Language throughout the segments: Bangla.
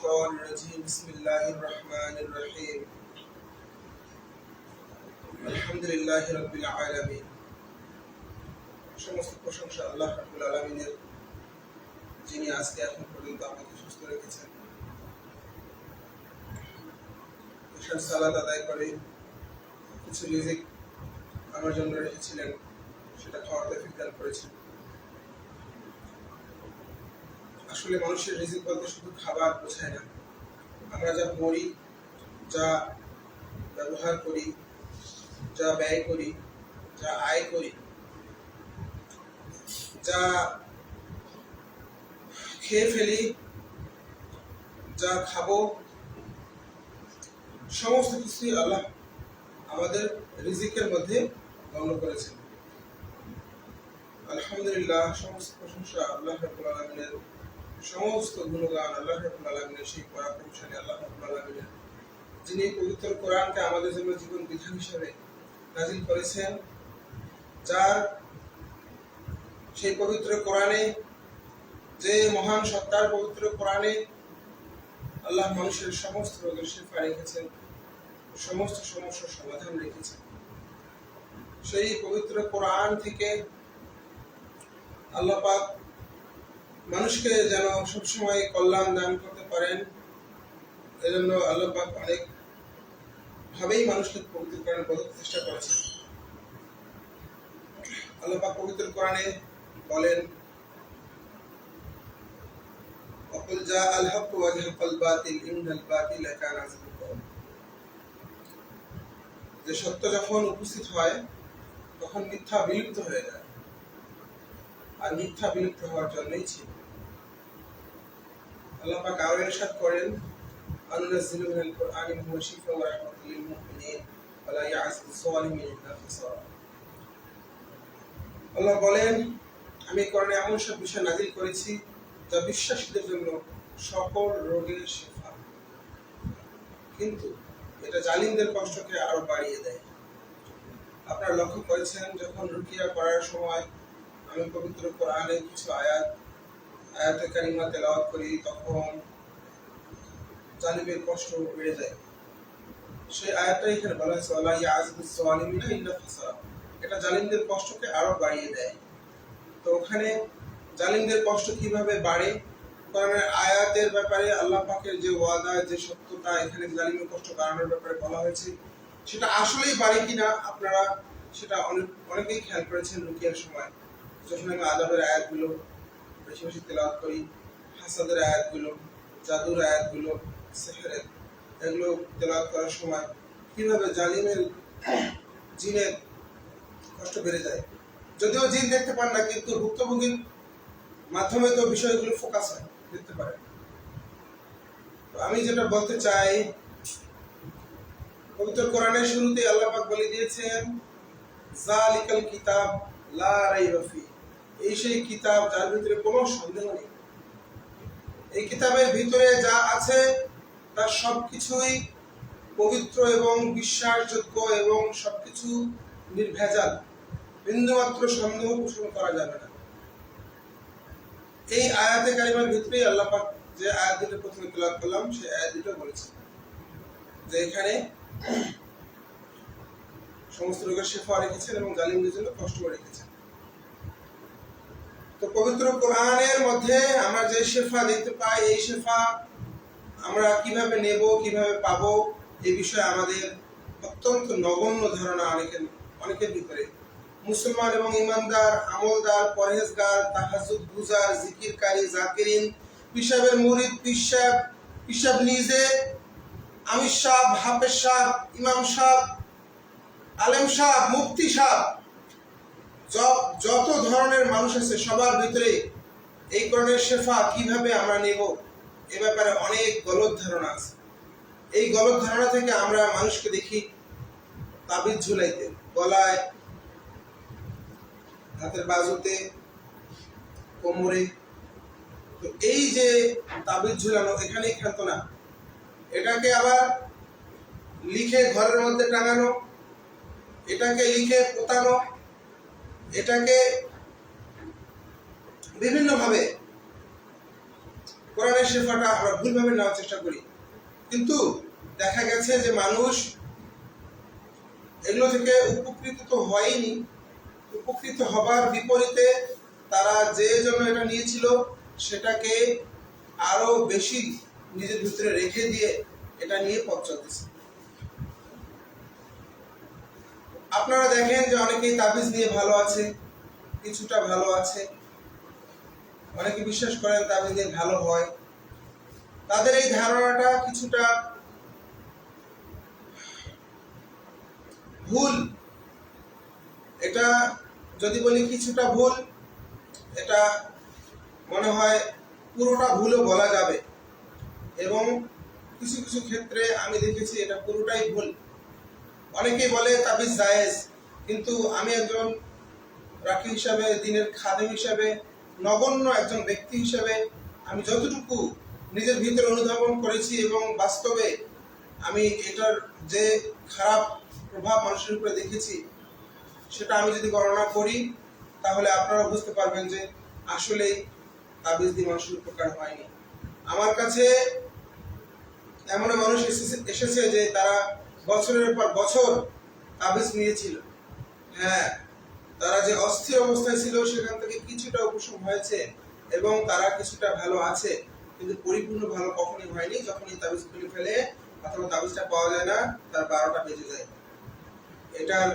الشيطان الرجيم بسم الله الرحمن الرحيم الحمد لله رب العالمين সমস্ত প্রশংসা আল্লাহ রাব্বুল আলামিনের যিনি আজকে এখন পর্যন্ত আমাকে সুস্থ রেখেছেন ঈশান সালাত আদায় করে কিছু রিজিক আমার জন্য রেখেছিলেন সেটা খাওয়ার তৌফিক দান করেছেন আসলে মানুষের রিজিক বলতে শুধু খাবার বোঝায় না। আমরা যা পড়ি যা ব্যবহার করি, যা ব্যয় করি, যা আয় করি, যা খেয়ে ফেলি, যা খাব, সমস্ত কিছুই আল্লাহ আমাদের রিজিকের মধ্যে গণ্য করেছেন। আলহামদুলিল্লাহ, সমস্ত প্রশংসা আল্লাহ রাব্বুল আলামিনের সমস্ত গুণগান আল্লাহ সেই পরাক্রমশালী আল্লাহ যিনি পবিত্র কোরআনকে আমাদের জন্য জীবন বিধান হিসেবে নাজিল করেছেন, যার সেই পবিত্র কোরআনে, যে মহান সত্তার পবিত্র কোরআনে আল্লাহ মানুষের সমস্ত রোগের শেফা রেখেছেন, সমস্ত সমস্যার সমাধান রেখেছেন। সেই পবিত্র কোরআন থেকে আল্লাহ পাক মানুষকে যেন সবসময় কল্যাণ দান করতে পারেন এজন্য আল্লাহ পাক অনেক ভাবেই মানুষকে পবিত্র কোরআন বোঝাতে চেষ্টা করেছেন আল্লাহ পাক পবিত্র কোরআনে বলেন وقل جاء الحق وزهق الباطل إن الباطل كان زهوقا যে সত্য যখন উপস্থিত হয় তখন মিথ্যা বিলুপ্ত হয়ে যায় আর মিথ্যা বিলুপ্ত হওয়ার জন্যই ছিল আল্লাহ পাক আরও ইরশাদ করেন মিনাল কুরআনি হুয়া শিফাa'un ওয়া রাহমাতুল লিল মুমিনিন ওয়া লা খাসারা। আল্লাহ বলেন, আমি কোরআনে এমন সব বিষয় করেছি যা বিশ্বাসীদের জন্য সকল রোগের শেফা। কিন্তু এটা জালিমদের কষ্টকে আরও বাড়িয়ে দেয়। আপনারা লক্ষ্য করেছেন, যখন রুকিয়া করার সময় আমি পবিত্র কোরআনে কিছু আয়াত আয়াতে কারিমা তেলাওয়াত করি, তখন জালিমের কষ্ট বেড়ে যায়। সেই আয়াতটা এখানে বলা হয়েছে আল্লাহ ইয়াজিবুস সালিমিনা ইল্লা ফাসারা এটা জালিমদের কষ্টকে আরও বাড়িয়ে দেয়। তো ওখানে জালিমদের কষ্ট কীভাবে বাড়ে? কোরআনের আয়াতের ব্যাপারে আল্লাহ পাকের যে ওয়াদা, যে সত্যতা, এখানে জালিমের কষ্ট বাড়ানোর ব্যাপারে বলা হয়েছে। সেটা আসলেই বাড়ে কিনা আপনারা সেটা অনেক অনেকেই খেয়াল করেছেন রুকিয়ার সময়। যখন আমি আদবের আয়াতগুলো বেশি বেশি তেলাওয়াত করি। হাসাদের আয়াতগুলো, জাদুর আয়াতগুলো এগুলো তেলাওয়াত করার সময় জালিমের জিনের কষ্ট বেড়ে যায়। যদিও জিন দেখতে পান না, কিন্তু ভুক্তভোগীর মাধ্যমে তো বিষয়গুলো ফোকাস হয়, দেখতে পারে আমি যেটা বলতে চাই, পবিত্র কোরআনের শুরুতে আল্লাহ পাক বলে দিয়েছেন, জালিকাল কিতাব লা রাইবা ফি এই সেই কিতাব যার ভিতরে কোনো সন্দেহ নেই। এই কিতাবের ভিতরে যা আছে তার সবকিছুই পবিত্র এবং বিশ্বাসযোগ্য এবং সবকিছু নির্ভেজাল। বিন্দুমাত্র সন্দেহ পোষণ করা যাবে না। এই আয়াতে কারিমার ভিতরেই আল্লাহ পাক যে আয়াত দুটো প্রথমে তেলাওয়াত করলাম, সেই আয়াত দুটো বলেছে যে এখানে সমস্ত রোগের শেফা রেখেছেন এবং জালিমদের জন্য কষ্ট রেখেছেন। তো পবিত্র কোরআনের মধ্যে আমরা যে শেফা দেখতে পাই, এই শেফা আমরা কীভাবে নেব, কীভাবে পাবো, এই বিষয়ে আমাদের অত্যন্ত নগণ্য ধারণা অনেকের অনেকের ভিতরে। মুসলমান এবং ইমানদার, আমলদার, পরহেজগার তাহাজুদ গুজার জিকিরকারী, জাকিরিন পিসাবের মুরিদ পিসাব পিসাব নিজে, আমির সাহ, হাফেজ সাহ, ইমাম সাহ, আলেম সাহ, মুফতি সাহ যত ধরনের মানুষ আছে, সবার ভিতরে এই করণের শেফা কীভাবে আমরা নেব, এ ব্যাপারে অনেক গলত ধারণা আছে। এই গলত ধারণা থেকে আমরা মানুষকে দেখি তাবিজ ঝুলাইতে, গলায়, হাতের বাজুতে, কোমরে। তো এই যে তাবিজ ঝুলানো এখানেই খেলত না। এটাকে আবার লিখে ঘরের মধ্যে টাঙানো, এটাকে লিখে পোতানো এটাকে বিভিন্নভাবে কোরআনের শেফাটা আমরা ভুলভাবে নেওয়ার চেষ্টা করি। কিন্তু দেখা গেছে যে মানুষ এগুলো থেকে উপকৃত তো হয়নি। উপকৃত হবার বিপরীতে তারা যে জন্য এটা নিয়েছিল, সেটাকে আরও বেশি নিজের ভিতরে রেখে দিয়ে এটা নিয়ে পথ চলতেছে। আপনারা দেখেন যে অনেকেই তাবিজ নিয়ে ভালো আছে, কিছুটা ভালো আছে। অনেকে বিশ্বাস করেন তাবিজ নিয়ে ভালো হয়। তাদের এই ধারণাটা কিছুটা ভুল। এটা যদি বলি কিছুটা ভুল, এটা মনে হয় পুরোটা ভুলও বলা যাবে। এবং কিছু কিছু ক্ষেত্রে আমি দেখেছি এটা পুরোটাই ভুল। অনেকেই বলে তাবিজ জায়েজ, কিন্তু আমি একজন রাখি হিসাবে, দিনের খাদেম হিসাবে, নগণ্য একজন ব্যক্তি হিসাবে আমি যতটুকু নিজের ভিতরে অনুধাবন করেছি এবং বাস্তবে আমি এটার যে খারাপ প্রভাব মানুষের উপরে দেখেছি, সেটা আমি যদি গণনা করি, তাহলে আপনারা বুঝতে পারবেন যে আসলেই তাবিজ দিয়ে মানুষের উপকার হয়নি। আমার কাছে এমন মানুষ এসেছে যে তারা বছরের পর বছর তাবিজ নিয়েছিল। হ্যাঁ তারা যে অস্থির অবস্থায় ছিল সেখান থেকে কিছুটা উপশম হয়েছে এবং তারা কিছুটা ভালো আছে, কিন্তু পরিপূর্ণ ভালো কখনই হয়নি। যখন এই তাবিজ খুলে ফেলে অথবা তাবিজটা পাওয়া যায় না, তার বারোটা বেজে যায়। এটার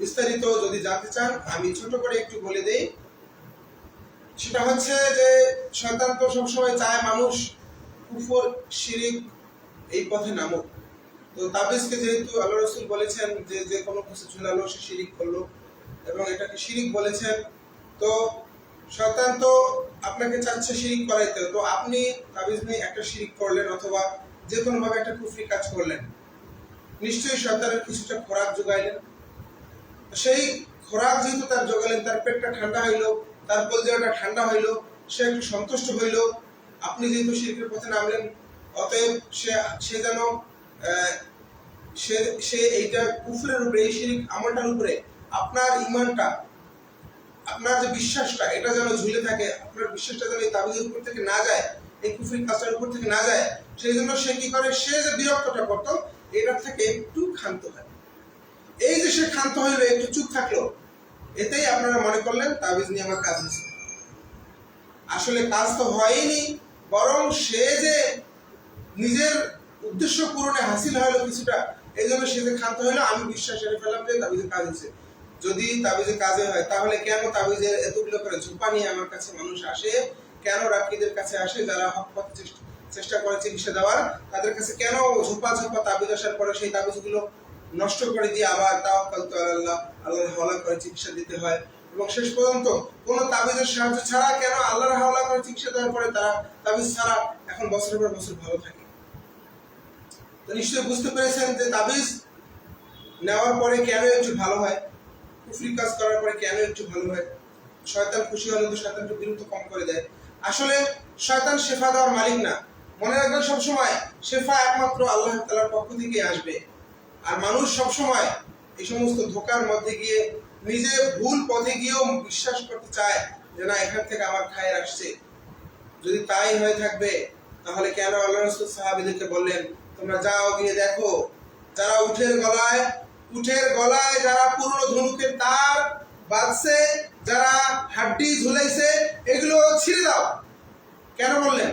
বিস্তারিত যদি জানতে চান, আমি ছোট করে একটু বলে দেই। সেটা হচ্ছে যে, শয়তান তো সবসময় চায় মানুষ কুফর, শিরিক এই পথে নামুক তো তাবিজকে যেহেতু আল্লাহ রসুল বলেছেন যে যে কোনো কিছু ঝুলালো, সে শিরিক করল এবং এটাকে শিরিক বলেছেন, তো শয়তান তো আপনাকে চাচ্ছে শিরিক করাইতে। তো আপনি তাবিজ নিয়ে একটা শিরিক করলেন অথবা যে কোনো ভাবে একটা কুফরি কাজ করলেন, নিশ্চয়ই শয়তানের কিছুটা খোরাক যোগাইলেন সেই খোরাক যেহেতু তার যোগালেন তার পেটটা ঠান্ডা হইল, তার কলজাটা ঠান্ডা হইল, সে একটু সন্তুষ্ট হইল। আপনি যেহেতু শিল্পের পথে নামলেন অতএব সে সে যেন সে সে এইটা কুফরের উপরে, এই শিরিক আমলটার উপরে আপনার ইমানটা আপনার যে বিশ্বাসটা, এটা যেন ঝুলে থাকে, আপনার বিশ্বাসটা যেন এই তাবিজের উপর থেকে না যায়, এই কুফরি কাজটার উপর থেকে না যায়, সেই জন্য সে কি করে? সে যে বিরক্তটা করতো, এটার থেকে একটু ক্ষান্ত হয়। এই যে সে ক্ষান্ত হইল, একটু চুপ থাকল, এতেই আপনারা মনে করলেন তাবিজ নিয়ে আমার কাজ হয়েছে। আসলে কাজ তো হয়নি, বরং সে যে নিজের উদ্দেশ্য পূরণে হাসিল হলো কিছুটা, এই জন্য সে যে ক্ষান্ত হইল আমি বিশ্বাস এনে ফেললাম যে তাবিজের কাজ হয়েছে। যদি তাবিজের কাজে হয়, তাহলে কেন তাবিজের এতগুলো করে ঝোপা নিয়ে আমার কাছে মানুষ আসে? কেন রাকিদের কাছে আসে যারা হকপথ চেষ্টা করে চিকিৎসা দেওয়ার? তাদের কাছে কেন ঝোপা ঝোপা তাবিজ আসার পরে সেই তাবিজগুলো নষ্ট করে দিয়ে আবার তাওয়াক্কাল তো আল্লাহ, আল্লাহর হাওলা করে চিকিৎসা দিতে হয়? এবং শেষ পর্যন্ত কোন তাবিজের সাহায্য ছাড়া কেন আল্লাহর হাওলা করে চিকিৎসা দেওয়ার পরে তারা তাবিজ ছাড়া এখন বছরের পর বছর ভালো থাকে? তো নিশ্চয়ই বুঝতে পেরেছেন যে তাবিজ নেওয়ার পরে কেন একটু ভালো হয়? কুফরি কাজ করার পরে কেন একটু ভালো হয়? শয়তান খুশি হলে তো শয়তানকে বিরুদ্ধ কম করে দেয়। আসলে শয়তান শেফা দেওয়ার মালিক না। মনে রাখবেন সবসময় শেফা একমাত্র আল্লাহ তালার পক্ষ থেকে আসবে। আর মানুষ সবসময় এই সমস্ত ধোকার মধ্যে গিয়ে নিজে ভুল পথে গিয়েও বিশ্বাস করতে চায় যে না, এখান থেকে আমার খায় আসছে। যদি তাই হয়ে থাকবে, তাহলে কেন আল্লাহ রসুল সাহাবিদেরকে বললেন তোমরা যাও গিয়ে দেখো। যারা উঠের গলায় উঠের গলায় যারা পুরনো ধনুকের তার বাঁধছে, যারা হাড্ডি ঝুলাইছে, এগুলো ছিঁড়ে দাও। কেন বললেন?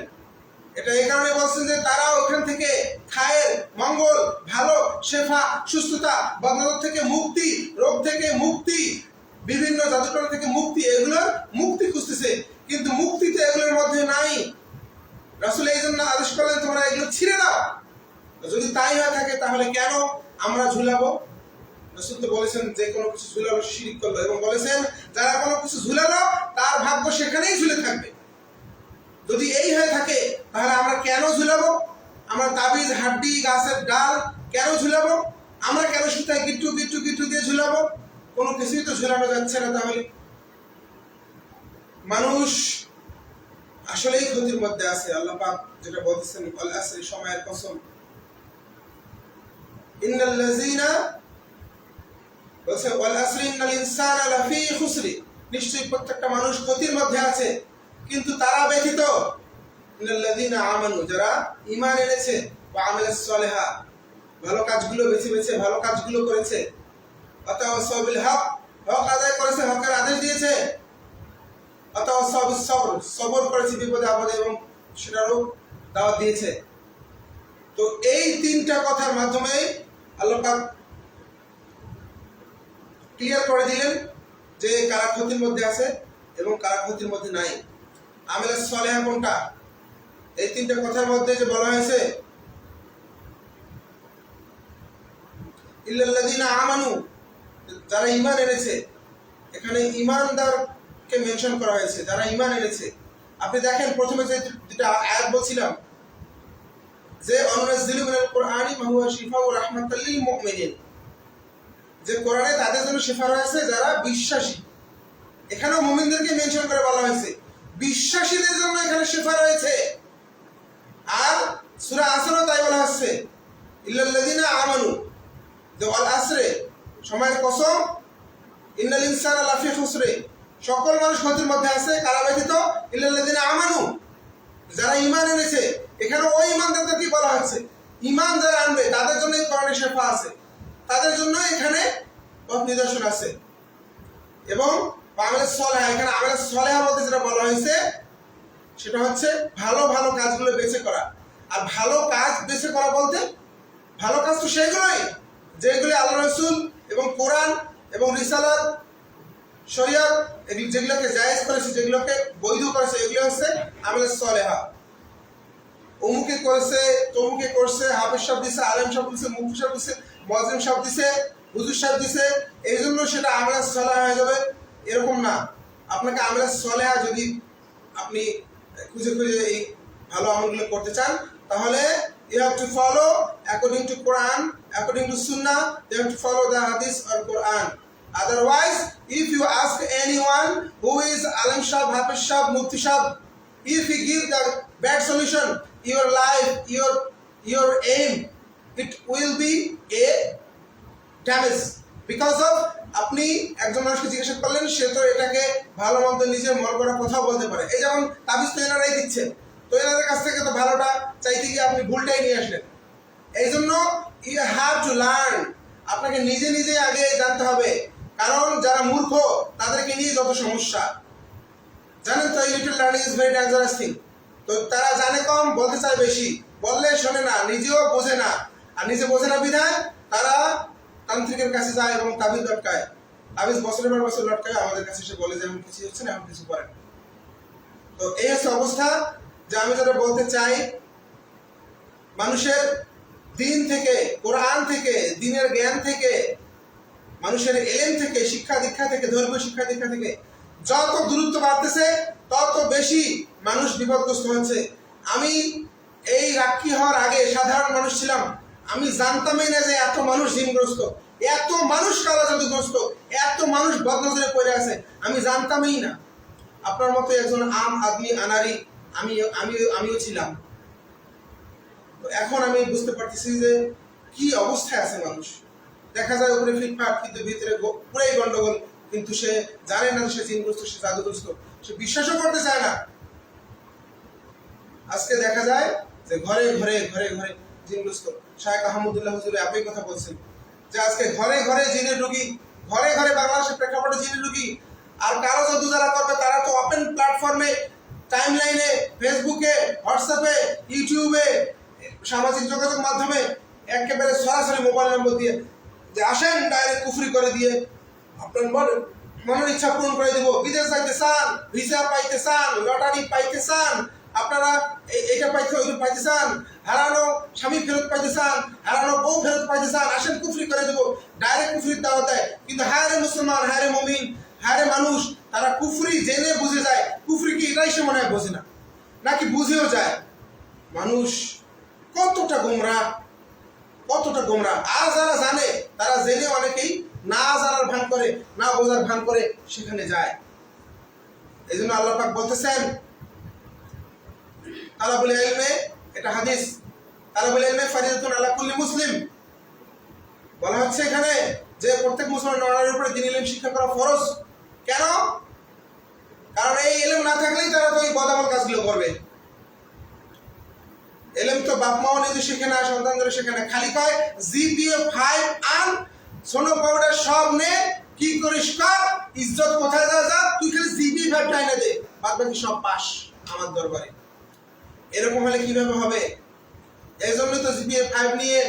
এটা এই কারণে বলছেন যে তারা ওখান থেকে খায়ের মঙ্গল, ভালো, শেফা, সুস্থতা বদনাদ থেকে মুক্তি, রোগ থেকে মুক্তি, বিভিন্ন জাদুটনা থেকে মুক্তি, এগুলোর মুক্তি খুঁজতেছে। কিন্তু মুক্তি তো এগুলোর মধ্যে নাই। রাসুল এই জন্য আদেশ করলেন, তোমরা এগুলো ছিঁড়ে দাও। যদি তাই হয়ে থাকে, তাহলে কেন আমরা ঝুলাবো? রসুল তো বলেছেন, যে কোনো কিছু ঝুলালো শিরিক করল এবং বলেছেন, যারা কোনো কিছু ঝুলালো তার ভাগ্য সেখানেই ঝুলে থাকবে। যদি এই হয়ে থাকে, তাহলে আমরা কেন ঝুলাবো? আমরা তাবিজ, হাড্ডি, গাছের ডাল কেন ঝুলাবো? আমরা কেন সুতায় গিট্টু গিট্টু গিট্টু দিয়ে ঝুলাবো? কোনো কিছুই তো ঝুলানো যাচ্ছে না তাহলে। মানুষ আসলেই ক্ষতির মধ্যে আছে। আল্লাহ পাক যেটা বলতেছেন সময়ের কসম। ইন্নাল্লাযীনা বলছে, ওয়াল আসরি ইন্নাল ইনসানা লাফি নিশ্চয়ই প্রত্যেকটা মানুষ ক্ষতির মধ্যে আছে, কিন্তু তারা ব্যতীত ইন্নাল্লাযীনা আমানু, যারা ঈমান এনেছে বা আমিলাস সালেহা, ভালো কাজগুলো বেছে বেছে, ভালো কাজগুলো করেছে। অথবা সবিল হক হক আদায় করেছে, হকের আদেশ দিয়েছে। সব সবর সবর করেছে বিপদে, আপদে এবং সেটারও দাওয়াত দিয়েছে। তো এই তিনটা কথার মাধ্যমে আল্লাহ পাক ক্লিয়ার করে দিলেন যে কারা ক্ষতির মধ্যে আছে এবং কারা ক্ষতির মধ্যে নাই। আমেলা সলেহা কোনটা? এই তিনটা কথার মধ্যে যে বলা হয়েছে, ইল্লাল্লাযীনা আমানু যারা ঈমান এনেছে, এখানে ঈমানদারকে মেনশন করা হয়েছে, যারা ঈমান এনেছে। আপনি দেখেন, প্রথমে যে দুটা আয়াত বলছিলাম যে কুরআনি তাদের জন্য শিফা রয়েছে যারা বিশ্বাসী। এখানেও মেনশন করে বলা হয়েছে। বিশ্বাসীদের জন্য এখানে শিফা রয়েছে। আর সূরা আসরও তাই বলা হচ্ছে। ইল্লাল্লাযীনা আমানু। যে অল আসরে, সময়ের কসম। ইন্নাল ইনসানা লাফি খুসরে। সকল মানুষ ক্ষতির মধ্যে আছে কারা ব্যতীত ইল্লাল্লাযীনা আমানু। যারা ঈমান এনেছে এখানে ওই ঈমানদারদেরকে বলা হচ্ছে? ইমান যারা আনবে, তাদের জন্য কোরআনে শেফা আছে। তাদের জন্য এখানে নিদর্শন আছে। এবং আমলের সলেহা, এখানে আমলের সলেহা বলতে যেটা বলা হয়েছে, সেটা হচ্ছে ভালো ভালো কাজগুলো বেছে করা। আর ভালো কাজ বেছে করা বলতে ভালো কাজ তো সেগুলোই, যেগুলি আল্লাহ রসুল এবং কোরআন এবং রিসালাত, শরিয়ত যেগুলোকে জায়েজ করেছে, যেগুলোকে বৈধ করেছে, এগুলো হচ্ছে আমলের সলেহা। অমুকে করছে, তমুকে করছে, হাফেজ সাহেব দিছে, আলেম সাহেব দিছে মুফু সাহেব দিছে মজিম সাহেব দিছে, হুজুর সাহেব দিছে এই জন্য সেটা আমরা সলে হয়ে যাবে। এরকম না। আপনাকে আমরা সলে যদি আপনি খুঁজে খুঁজে এই ভালো আমলগুলো করতে চান, তাহলে you have to follow according to Quran according to sunnah you have to follow the hadith or Quran otherwise if you ask any one who is alim sahib hafiz sahib mufti sahib if you give the bad solution your life, your your aim, it will be a damage. Because of আপনি একজন মানুষকে জিজ্ঞাসা করলেন সে তো এটাকে ভালো মন্দ নিজের মন করা কথা বলতে পারে। এই যেমন তাবিজ তো এনারাই দিচ্ছে তো এনাদের কাছ থেকে তো ভালোটা চাইতে গিয়ে আপনি ভুলটাই নিয়ে আসলেন। এই জন্য ইউ হ্যাভ টু লার্ন আপনাকে নিজে নিজে আগে জানতে হবে। কারণ যারা মূর্খ তাদেরকে নিয়ে যত সমস্যা। জানেন তো little learning is very dangerous thing তো তারা জানে কম, বলতে চায় বেশি। বললে শোনে না, নিজেও বোঝে না। আর নিজে বোঝে না বিধায় তারা তান্ত্রিকের কাছে যায় এবং তাবিজ লটকায়। তাবিজ বছরের পর বছর লটকায়, আমাদের কাছে এসে বলে যে এমন কিছু হচ্ছে না, এমন কিছু করেন তো এই হচ্ছে অবস্থা যে আমি যেটা বলতে চাই। মানুষের দিন থেকে, কোরআন থেকে, দিনের জ্ঞান থেকে, মানুষের এলেম থেকে, শিক্ষা দীক্ষা থেকে, ধর্মীয় শিক্ষা দীক্ষা থেকে যত দূরত্ব বাড়তেছে, তত বেশি মানুষ বিপদগ্রস্ত হচ্ছে আমি এই রাক্ষী হওয়ার আগে সাধারণ মানুষ ছিলাম। আমি জানতামই না যে এত মানুষ জিনগ্রস্ত এত মানুষ কালা জাদুগ্রস্ত এত মানুষ বদনজরে পড়ে আছে। আমি জানতামই না। আপনার মতো একজন আম আদমি আনারি আমি আমি, আমিও ছিলাম। এখন আমি বুঝতে পারতেছি যে কি অবস্থায় আছে মানুষ। দেখা যায় উপরে ফিটফাট কিন্তু ভিতরে পুরাই গন্ডগোল, কিন্তু সে জানে না সে জিনগ্রস্ত সে জাদুগ্রস্ত। সে বিশ্বাসও করতে চায় না। আজকে দেখা যায় যে ঘরে ঘরে ঘরে ঘরে জিনগ্রস্ত শাহেখ আহমদুল্লাহ হুজুর একই কথা বলছেন যে আজকে ঘরে ঘরে জিনের রুগী, ঘরে ঘরে বাংলাদেশের প্রেক্ষাপটে জিনের রুগী, আর কারও জাদু যারা করবে তারা তো ওপেন প্ল্যাটফর্মে টাইম লাইনে ফেসবুকে হোয়াটসঅ্যাপে ইউটিউবে সামাজিক যোগাযোগ মাধ্যমে একেবারে সরাসরি মোবাইল নম্বর দিয়ে যে আসেন ডাইরেক্ট কুফরি করে দিয়ে আপনার মনে, মনের ইচ্ছা পূরণ করে দেবো। বিদেশ যাইতে চান ভিসা পাইতে চান লটারি পাইতে চান আপনারা এই- পাইতে ওইটা পাইতে চান হারানো স্বামী ফেরত পাইতে চান হারানো বউ ফেরত পাইতে চান আসেন কুফরি করে দেবো। ডাইরেক্ট কুফরির দাওয়াত দেয়। কিন্তু হ্যাঁ রে মুসলমান হ্যাঁ রে মমিন হ্যাঁ রে মানুষ, তারা কুফরি জেনে বুঝে যায়। কুফরি কি এটাই সে মনে হয় বোঝে না। নাকি বুঝেও যায়। মানুষ কতটা গোমরা কতটা গোমরা। আর যারা জানে, তারা জেনে অনেকেই না জানার ভান করে, না বোঝার ভান করে সেখানে যায়। এই জন্য আল্লাহ পাক বলতেছেন তালাবুল ইলমে, এটা হাদিস। তালাবুল ইলমে ফারিদাতুন আলা কুল্লি মুসলিম। বলা হচ্ছে এখানে যে প্রত্যেক মুসলমান নরের উপরে দিন ইলম শিক্ষা করা ফরজ। কেন? কারণ এই এলেম না থাকলেই তারা তো এই বদামল কাজগুলো করবে। এলেম তো বাপ মাও নিজে শেখে না সন্তানদের শেখে না খালি কয় জিপিএ ফাইভ আন সোনো পাউডার সব নে, কি করিস কর, ইজ্জত কোথায় যা যা, তুই খালি জিপি ফাইভ টাইনে দে। বাদ বাকি সব পাস আমার দরবারে। এরকম হলে কীভাবে হবে? এই জন্য তো জিপিএ ফাইভ নিয়ে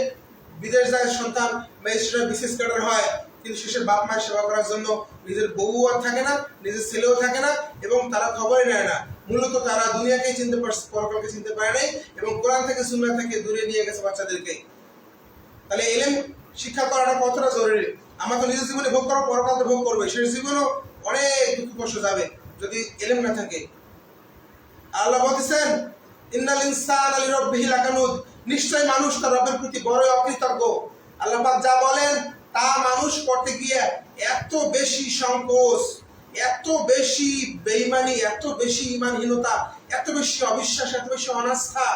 বিদেশ যায় সন্তান ম্যাজিস্ট্রেট বিশেষ ক্যাডার হয়, কিন্তু শেষে বাপ মায়ের সেবা করার জন্য নিজের বউ আর থাকে না, নিজের ছেলেও থাকে না, এবং তারা খবরই নেয় না। মূলত তারা দুনিয়াকেই চিনতে পারছে পরকালকে চিনতে পারে নাই, এবং কোরআন থেকে সুন্নাহ থেকে দূরে নিয়ে গেছে বাচ্চাদেরকে। তাহলে এলেম শিক্ষা করাটা কতটা জরুরি? আমার তো নিজের জীবনে ভোগ করার পরকাল তো ভোগ করবে। সে জীবনও অনেক দুঃখ কষ্ট যাবে যদি এলেম না থাকে। আল্লাহ বলতেছেন ইন্নাল ইনসান আলী রব্বিহি লাকানুদ। নিশ্চয় মানুষ তার রবের প্রতি বড় অকৃতজ্ঞ। আল্লাহ যা বলেন, তা মানুষ করতে গিয়ে এত বেশি সংকোচ, এত বেশি বেইমানি এত বেশি ইমানহীনতা এত বেশি অবিশ্বাস, এত বেশি অনাস্থা।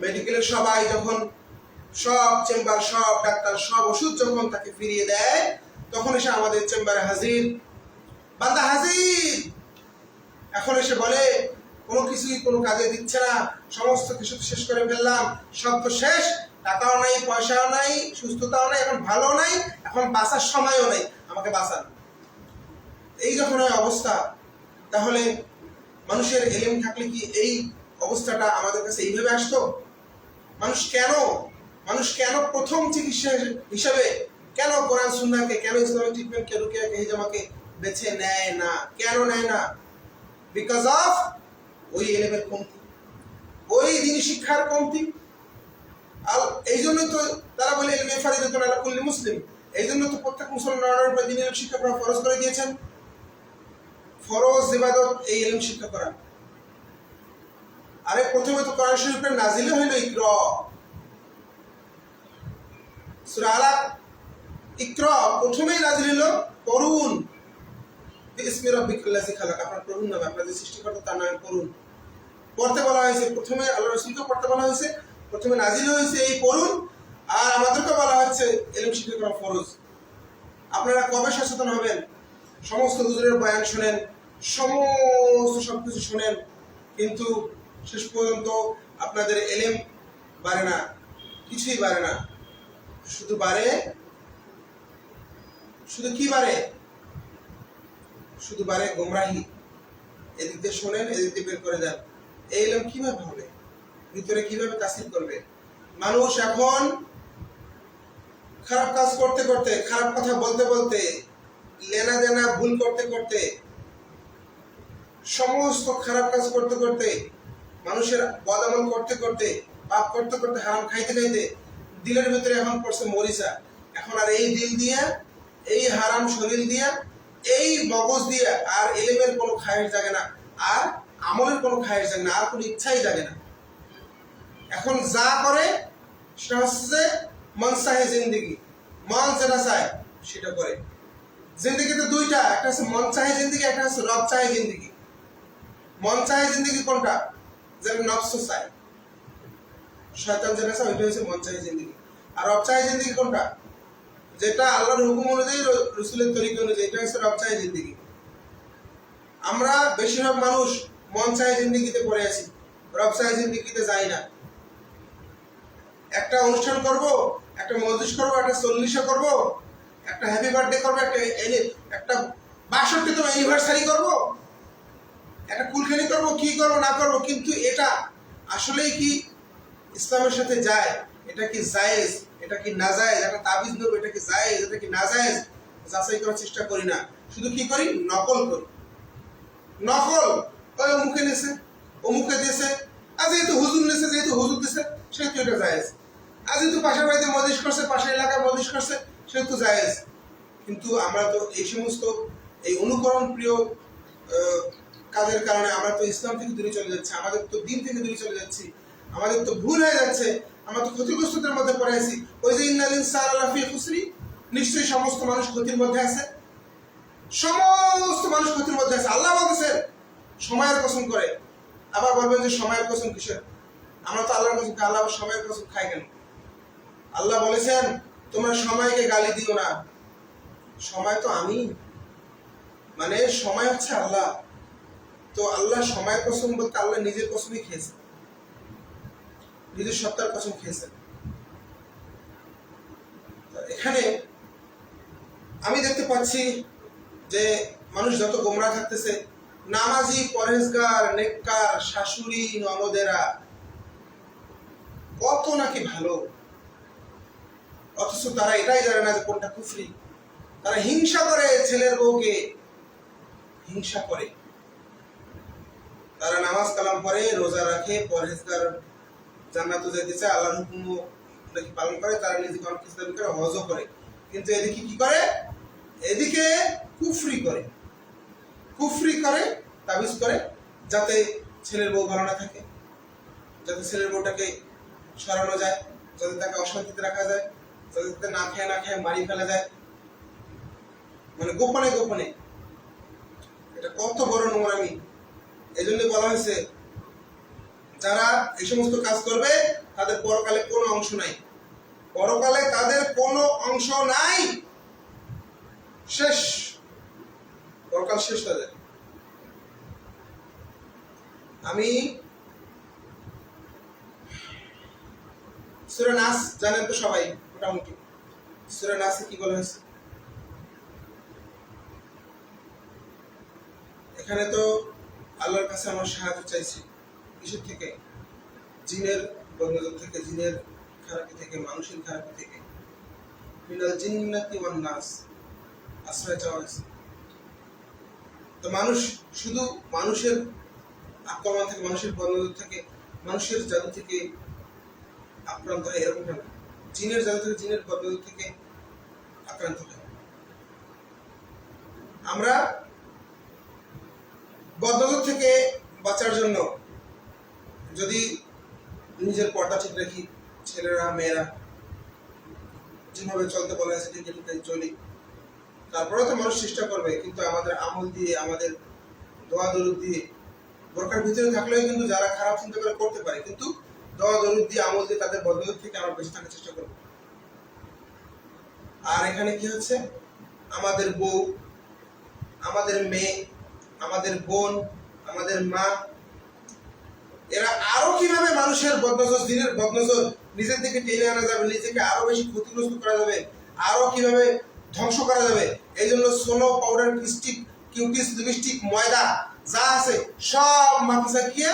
মেডিকেলের সবাই যখন সব চেম্বার, সব ডাক্তার, সব ওষুধ যখন তাকে ফিরিয়ে দেয়, তখন এসে আমাদের চেম্বারে হাজির। বান্দা হাজির! এখন এসে বলে কোনো কিছুই কোনো কাজে দিচ্ছে না। সমস্ত কিছু শেষ করে ফেললাম। সব তো শেষ। টাকাও নাই, পয়সাও নাই, সুস্থতাও নাই, এখন ভালো নাই, এখন বাঁচার সময়ও নাই। আমাকে বাঁচান। এই যখন অবস্থা, তাহলে মানুষের এলেম থাকলে কি এই অবস্থাটা আমাদের কাছে এইভাবে আসতো? মানুষ কেন? মানুষ কেন প্রথম চিকিৎসা হিসাবে কেন কোরআন, সুন্নাহকে, কেন ইসলামিক ট্রিটমেন্টকে রুকিয়াকে হিজামাকে বেছে নেয় না? কেন নেয় না? বিকজ অফ ওই এলেমের কমতি। ওই শিক্ষার কমতি। আর এই জন্য তো তারা বলে এলমে কুল্লি মুসলিম। এই জন্য তো প্রত্যেক দিনের শিক্ষা করা ফরজ করে দিয়েছেন। ফরজ ইবাদত এই এলম শিক্ষা করা। আরে প্রথমে তো কোরআন শরীফের নাজিলে হইল প্রথমেই নাজিল করুন। ইসমি রব্বিকাল্লাযী আপনার প্রভুর নামে, আপনার যে সৃষ্টিকর্তা তার নামে করুন। পড়তে বলা হয়েছে। প্রথমে আল্লাহ রসুলকে পড়তে বলা হয়েছে। প্রথমে নাজিল হয়েছে এই পড়ুন। আর আমাদেরকে বলা হচ্ছে এলম শিক্ষা করা ফরজ। আপনারা কবে সচেতন হবেন? সমস্ত হুজুরের বয়ান শোনেন, সমস্ত সব কিছু শোনেন, কিন্তু শেষ পর্যন্ত আপনাদের এলেম বাড়ে না, কিছুই বাড়ে না। শুধু বাড়ে, শুধু কি বাড়ে? শুধু বাড়ে গোমরাহি। এদিক দিয়ে শোনেন, এদিক দিয়ে বের করে দেন। এই এলেম কীভাবে হবে? ভিতরে কীভাবে তাসিল করবে? মানুষ এখন খারাপ কাজ করতে করতে, খারাপ কথা বলতে বলতে, লেনা দেনা ভুল করতে করতে, সমস্ত খারাপ কাজ করতে করতে, মানুষের বদামল করতে করতে, পাপ করতে করতে, হারাম খাইতে খাইতে, দিলের ভিতরে এখন পড়ছে মরিচা। এখন আর এই দিল দিয়া, এই হারাম শরীর দিয়া, এই মগজ দিয়া আর এলেমের কোনো খায়ের জাগে না। আর আমলের কোনো খায়ের জাগে না, আর কোনো ইচ্ছাই জাগে না। এখন যা করে, সেটা হচ্ছে মন চাহে জিন্দিগি। মন যেটা চায়, সেটা করে। জিন্দিগিতে দুইটা, একটা হচ্ছে মন চাহে জিন্দিগি, একটা হচ্ছে রব চাহে জিন্দিগি। মন চাহে জিন্দিগি কোনটা? যেটা নফস চায়। শয়তান যেটা চায়, ওইটা হচ্ছে মন চাহে জিন্দিগি। আর রব চাহে জিন্দিগি কোনটা? যেটা আল্লাহর হুকুম অনুযায়ী রসুলের তরিকা অনুযায়ী, এটা হচ্ছে রব চাহে জিন্দিগি। আমরা বেশিরভাগ মানুষ মন চাহে জিন্দিগিতে পড়ে আছি, রব চাহে জিন্দিগিতে যাই না। একটা অনুষ্ঠান করব, একটা মজলিস করব, একটা চল্লিশে করব, একটা হ্যাপি বার্থডে করব, একটা একটা বাষট্টি তো অ্যানিভার্সারি করব, একটা কুলখানি করব, কি করব, না করব, কিন্তু এটা আসলেই কি ইসলামের সাথে যায়, এটা কি জায়েজ, এটা কি না জায়েজ, একটা তাবিজ নেব, এটা কি জায়েজ, এটা কি না জায়েজ, যাচাই করার চেষ্টা করি না। শুধু কি করি? নকল করি। নকল! ওই মুখে নেছে মুখে দিয়েছে আর যেহেতু হুজুর নেছে, যেহেতু হুজুর দিছে সেহেতু এটা জায়েজ। আর যেহেতু পাশের বাড়িতে মদিস করছে, পাশের এলাকায় মদিস করছে সেহেতু জায়েজ। কিন্তু আমরা তো এই সমস্ত এই অনুকরণ প্রিয় কাজের কারণে আমরা তো ইসলাম থেকে দূরে চলে যাচ্ছি, আমাদের তো দিন থেকে দূরে চলে যাচ্ছি, আমাদের তো ভুল হয়ে যাচ্ছে, আমরা তো ক্ষতিগ্রস্তদের মধ্যে পড়ে আছি। ওই যে ইন্নালিন সার আলাফি খুসরি, নিশ্চয়ই সমস্ত মানুষ ক্ষতির মধ্যে আছে। সমস্ত মানুষ ক্ষতির মধ্যে আছে। আল্লাহ বলতেছেন সময়ের কসম করে। আবার বলবেন যে সময়ের কসম কিসের? আমরা তো আল্লাহর কসম আল্লাহ সময়ের কসম খাই কেন? আল্লাহ বলেছেন, তোমরা সময়কে গালি দিও না। সময় তো আমি। মানে সময় হচ্ছে আল্লাহ। তো আল্লাহ সময়ের কসম বলতে আল্লাহ নিজের কসমই খেয়েছেন। নিজের সত্তার কসম খেয়েছেন। তো এখানে আমি দেখতে পাচ্ছি যে মানুষ যত গোমরা থাকতেছে নামাজি পরেজগার নেককার, শাশুড়ি ননদেরা কত নাকি ভালো। অথচ তারা এটাই জানে না যে কোনটা কুফরি। তারা হিংসা করে ছেলের বউকে। হিংসা করে। তারা নামাজ কালাম পড়ে রোজা রাখে, পরহেজগার জান্নাত যেতে চায়, আল্লাহর হুকুম নাকি পালন করে? তারা নিজেকে অনেক দাবি করে, হজও করে। কিন্তু এদিকে কি করে? এদিকে কুফরি করে। কুফরি করে, তাবিজ করে, যাতে ছেলের বউ ভালো না থাকে, যাতে ছেলের বউটাকে সরানো যায়, যাতে তাকে অশান্তিতে রাখা যায়, যাতে না খেয়ে না খেয়ে মারি ফেলা যায়। মানে গোপনে গোপনে। এটা কত বড় নোংরামি। এই জন্য বলা হয়েছে, যারা এই সমস্ত কাজ করবে, তাদের পরকালে কোনো অংশ নাই। পরকালে তাদের কোনো অংশ নাই। শেষ। পরকাল শেষ হয়ে যায়। আমি সুরে নাস জানেন তো সবাই, মোটামুটি। সুরে নাসে কি বলা হয়েছে? এখানে তো আল্লাহর কাছে আমার সাহায্য চাইছি, কিসের থেকে? জিনের বন্ধুদের থেকে, জিনের খারাপি থেকে, মানুষের খারাপি থেকে। মিনাল জিন্নাতি ওয়ান নাস, আশ্রয় চাওয়া হয়েছে। তো মানুষ শুধু মানুষের আক্রমণ থেকে, মানুষের বন্ধুদের থেকে, মানুষের জাদু থেকে আক্রান্ত হয় এরকমটা না জিনের জাদু থেকে, জিনের বন্ধুদের থেকে আক্রান্ত হয়। আমরা বদনজর থেকে বাঁচার জন্য যদি নিজের পর্দা ঠিক রাখি, ছেলেরা, মেয়েরা যেভাবে চলতে বলা ঠিক ঠিক চলি। তারপরে তো মানুষ চেষ্টা করবে, কিন্তু আমাদের আমল দিয়ে, আমাদের দোয়া দরুদ দিয়ে বোরকার ভিতরে থাকলেও কিন্তু যারা খারাপ চিন্তা করে করতে পারে, কিন্তু দোয়া দরুদ দিয়ে, আমল দিয়ে তাদের বদল থেকে আমরা বেঁচে থাকার চেষ্টা করব। আর এখানে কি হচ্ছে? আমাদের বউ, আমাদের মেয়ে, আমাদের বোন, আমাদের মা, এরা আরও কীভাবে মানুষের বদনজর, দিনের বদনজর নিজের দিকে টেনে আনা যাবে, নিজেকে আরও বেশি ক্ষতিগ্রস্ত করা যাবে, আরও কীভাবে ধ্বংস করা যাবে। এই জন্য সোনো পাউডার ক্রিস্টিক কিউটিস লিপস্টিক ময়দা, যা আছে, সব মাথা চাকিয়ে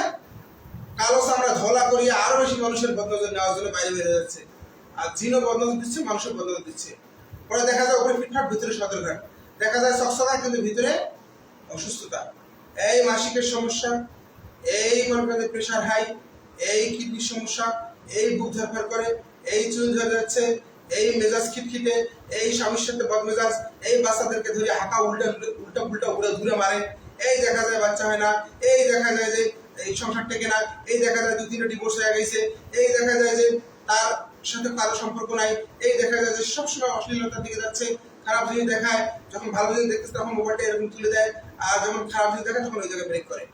কালো চামড়া ধলা করিয়ে আরও বেশি মানুষের বদনজর নেওয়ার জন্য বাইরে বেরিয়ে যাচ্ছে। আর জিনও বদনজর দিচ্ছে মানুষের বদনজর দিচ্ছে। পরে দেখা যায় ওপরে ফিটফাট, ভিতরে সদরঘাট দেখা যায় চকচকা, কিন্তু ভিতরে অসুস্থতা। এই মাসিকের সমস্যা, এই মনে করেন প্রেশার হাই এই কিডনির সমস্যা, এই বুক ধরফর করে, এই চুল ধরে যাচ্ছে এই মেজাজ খিটখিটে, এই স্বামীর সাথে বদমেজাজ, এই বাচ্চাদেরকে ধরে হাঁকা উল্টা উল্টা উল্টা উড়ে ঘুরে মারে। এই দেখা যায় বাচ্চা হয় না, এই দেখা যায় যে এই সংসার টেকে না, এই দেখা যায় দু তিনটা ডিভোর্স হয়ে গেছে, এই দেখা যায় যে তার সাথে কারও সম্পর্ক নাই, এই দেখা যায় যে সবসময় অশ্লীলতার দিকে যাচ্ছে, খারাপ জিনিস দেখায়, যখন ভালো জিনিস দেখতেছে তখন মোবাইলটা এরকম তুলে দেয়, আর যখন খারাপ জিনিস দেখায় তখন ওই জায়গায় ব্রেক করে।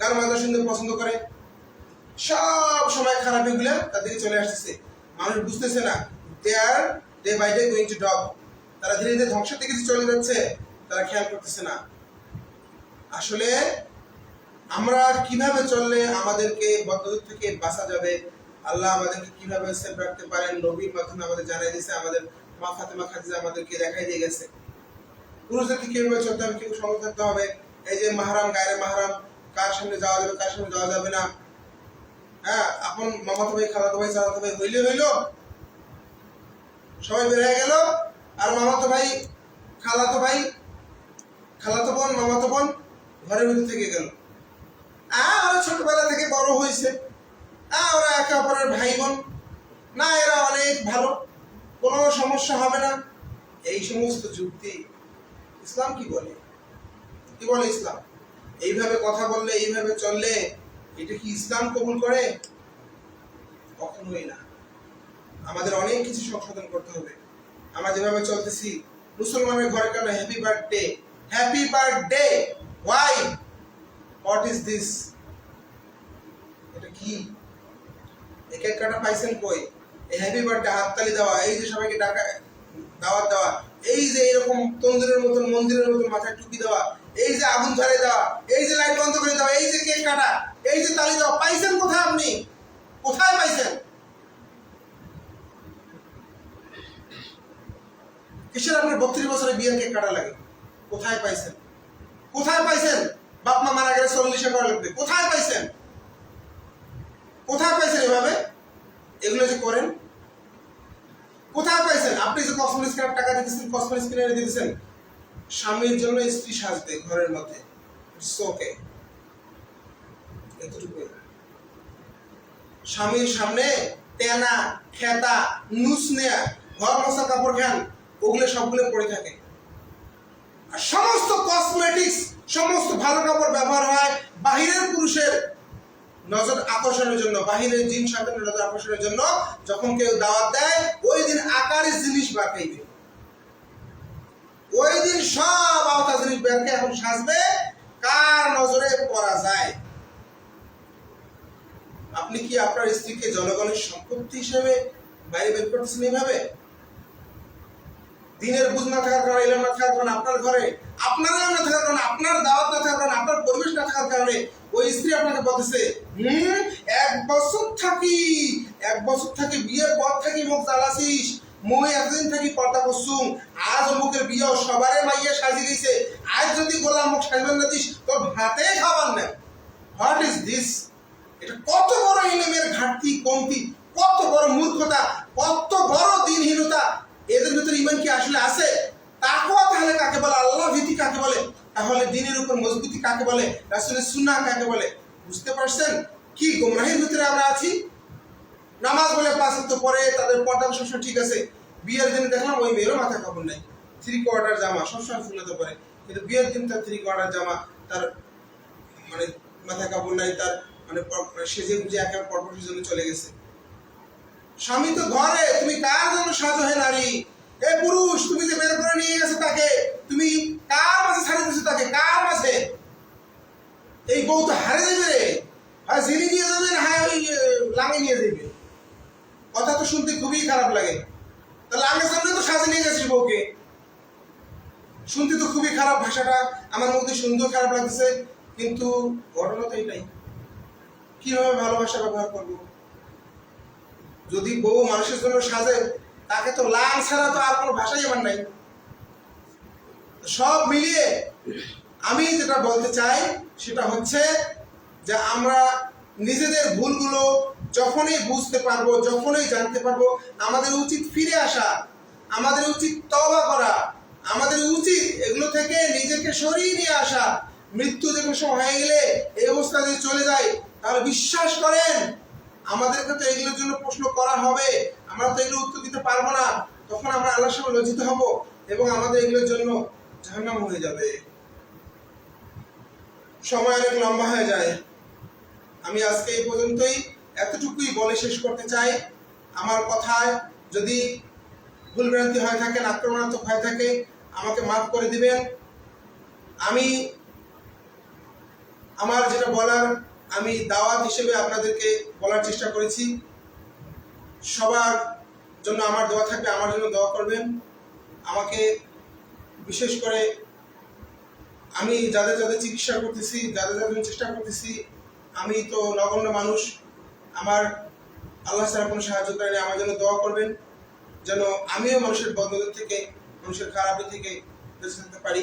গান বাজনা শুনতে পছন্দ করে। সব সময় খারাপ এগুলো তার দিকে চলে আসতেছে। মানুষ বুঝতেছে না they are day by day going to dub তারা ধীরে ধীরে ধ্বংসের দিকে চলে যাচ্ছে, তারা খেয়াল করতেছে না। আসলে আমরা কীভাবে চললে আমাদেরকে বদ্ধদের থেকে বাঁচা যাবে? আল্লাহ আমাদেরকে কীভাবে সেফ রাখতে পারেন? নবীর মাধ্যমে আমাদের জানাই দিয়েছে, আমাদের মা ফাতেমা খাদিজা আমাদেরকে দেখাই দিয়ে গেছে। পুরুষদেরকে কীভাবে চলতে হবে, কীভাবে সঙ্গে থাকতে হবে? এই যে মাহারাম, গায়ের মাহারাম, কার সামনে যাওয়া যাবে, কার সামনে যাওয়া যাবে না। হ্যাঁ আপন মামাতো ভাই, খালাতো ভাই চালাতো ভাই হইলে হইল সবাই বের হয়ে গেল। আর মামাতো ভাই, খালাতো ভাই, খালাতো বোন, মামাতো বোন ঘরের ভিতর থেকে গেল। আ, ওরা ছোটবেলা থেকে বড় হয়েছে। আ, ওরা একে অপরের ভাই বোন। না, এরা অনেক ভালো। কোনো সমস্যা হবে না। এই সমস্ত যুক্তি ইসলাম কি বলে? কি বলে ইসলাম? এইভাবে কথা বললে, এইভাবে চললে এটা কি ইসলাম কবুল করে? কখনোই না। আমাদের অনেক কিছু সংশোধন করতে হবে। আমরা যেভাবে চলতেছি, মুসলমানের ঘরে কেন happy birthday happy birthday why what is this এটা কি? এক এক কাটা পাইছেন কই? এই হ্যাপি বার্থডে হাততালি দেওয়া, এই যে সবাইকে ডাকা, দাওয়াত দেওয়া, এই যে এরকম তন্দুরের মতন, মন্দিরের মতন মাথায় টুপি দেওয়া, এই যে আগুন ধরে দেওয়া, এই যে লাইট বন্ধ করে দেওয়া, এই যে কেক কাটা, এই যে তালি দেওয়া, পাইছেন কোথায় আপনি? কোথায় পাইছেন? কিসের আপনার বত্রিশ বছরে বিয়ের কেক কাটা লাগে? কোথায় পাইছেন? কোথায় পাইছেন? বাপ মা মারা গেলে চল্লিশে করা লাগবে। কোথায় পাইছেন? কোথায় পাইছেন এভাবে? এগুলো যে করেন। কোথায় পাইছেন? আপনি যে কসমেটিক্স কেনার টাকা দিতেছেন কসমেটিক্স কিনে দিতেছেন। স্বামীর জন্য স্ত্রী সাজবে ঘরের মধ্যে। ওকে এতটুকু স্বামীর সামনে টেনা খেতা, নুস নেয়া, ঘর মশা কাপড় খান ওগুলো সবগুলো পড়ে থাকে। আর সমস্ত কসমেটিক্স সমস্ত ভালো কাপড় ব্যবহার হয় বাহিরের পুরুষের নজর আকর্ষণের জন্য, বাহিরের জিন সাধারণ নজর আকর্ষণের জন্য। যখন কেউ দাওয়াত দেয়, ওই দিন আকারের জিনিস বাঁকাইবে ওই দিন সব আওতা জিনিস ব্যাংকে এখন সাজবে, কার নজরে পড়া যায়? আপনি কি আপনার স্ত্রীকে জনগণের সম্পত্তি হিসেবে বাইরে বের করতেছেন এইভাবে? দিনের বুঝ না থাকার কারণে, ইলাম না থাকার কারণে, আপনার ঘরে আপনার ইলাম না থাকার কারণে, আপনার দাওয়াত না থাকার কারণে, আপনার পরিবেশ না থাকার কারণে ওই স্ত্রী আপনাকে বলতেছে, হুম, এক বছর থাকি, এক বছর থাকি, বিয়ের পর থাকি, মুখ জ্বালাসিস মই এতদিন থাকি, পর্দা করছুম, আজ অমুকের বিয়ে, সবারে মাইয়া সাজি দিছে, আজ যদি গোলাম মুখ সাজবেন না দিস, তোর ভাতে খাবার না হোয়াট ইজ দিস এটা কত বড় ইলমের ঘাটতি, কমতি, কত বড় মূর্খতা, কত বড় দিনহীনতা এদের ভিতরে ইমান কি আসলে আছে? তাকওয়া তাহলে কাকে বলে? আল্লাহ ভীতি কাকে বলে? তাহলে দিনের উপর মজবুতি কাকে বলে? রাসূলের সুন্নাহ কাকে বলে? বুঝতে পারছেন? কি গোমরাহির ভিতরে আমরা আছি? নামাজ বলে পাঁচ তো পরে তাদের পর্দা সবসময় ঠিক আছে। বিয়ের দিনে দেখলাম ওই মেয়েরও মাথা কাপড় নাই। থ্রি কোয়ার্টার জামা, সবসময় ফুলাতে পারে। কিন্তু বিয়ের দিন তার থ্রি কোয়ার্টার জামা, তার মানে মাথা কাপড় নাই, তার মানে সেজে গুজে একেবারে পরপরের জন্য চলে গেছে। স্বামী তো ঘরে, তুমি কার জন্য সাজো হে নারী? এ পুরুষ, তুমি যে বের করে নিয়ে গেছো তাকে, তুমি কার মাঝে ছাড়ে দিছো তাকে? কার মাঝে? এই বউ তো হারে যাবে রে। হয় জিনি নিয়ে যাবে না হয় ওই লাঙে নিয়ে যাবে। কথা তো শুনতে খুবই খারাপ লাগে। তা লাঙের সামনে তো সাজে নিয়ে গেছিস বউকে। শুনতে তো খুবই খারাপ ভাষাটা, আমার মধ্যে সুন্দর খারাপ লাগতেছে, কিন্তু ঘটনা তো এটাই। কীভাবে ভালোবাসা ব্যবহার করব? যদি বউ মানুষের জন্য সাজে, তাকে তো লাং ছাড়া তো আর কোনো ভাষাই আমার নাই। সব মিলিয়ে আমি যেটা বলতে চাই, সেটা হচ্ছে যে আমরা নিজেদের ভুলগুলো যখনই বুঝতে পারব, যখনই জানতে পারব, আমাদের উচিত ফিরে আসা, আমাদের উচিত তবা করা, আমাদের উচিত এগুলো থেকে নিজেকে সরিয়ে নিয়ে আসা। মৃত্যু যে সময় হয়ে গেলে এই অবস্থা যদি চলে যায়, তাহলে বিশ্বাস করেন আমাদেরকে তো এগুলোর জন্য প্রশ্ন করা হবে। আমরা তো এগুলো উত্তর দিতে পারব না। তখন আমরা আল্লাহর সামনে লজ্জিত হব এবং আমাদের এগুলোর জন্য জাহান্নাম হয়ে যাবে। সময় অনেক লম্বা হয়ে যায়। আমি আজকে এই পর্যন্তই। এতটুকুই বলে শেষ করতে চাই। আমার কথায় যদি ভুলভ্রান্তি হয়ে থাকে আক্রমণাত্মক হয়ে থাকে, আমাকে মাফ করে দিবেন। আমি আমার যেটা বলার আমি দাওয়াত হিসেবে আপনাদেরকে বলার চেষ্টা করেছি। সবার জন্য আমার দোয়া থাকবে, আমার জন্য দোয়া করবেন। আমাকে বিশেষ করে আমি যাদের যাদের চিকিৎসা করতেছি, যাদের যাদের চেষ্টা করতেছি, আমি তো নগণ্য মানুষ। আমার আল্লাহ ছাড়া কোনো সাহায্য করেনি, আমার জন্য দোয়া করবেন। যেন আমিও মানুষের বন্ধদের থেকে, মানুষের খারাপের থেকে বেঁচে থাকতে পারি।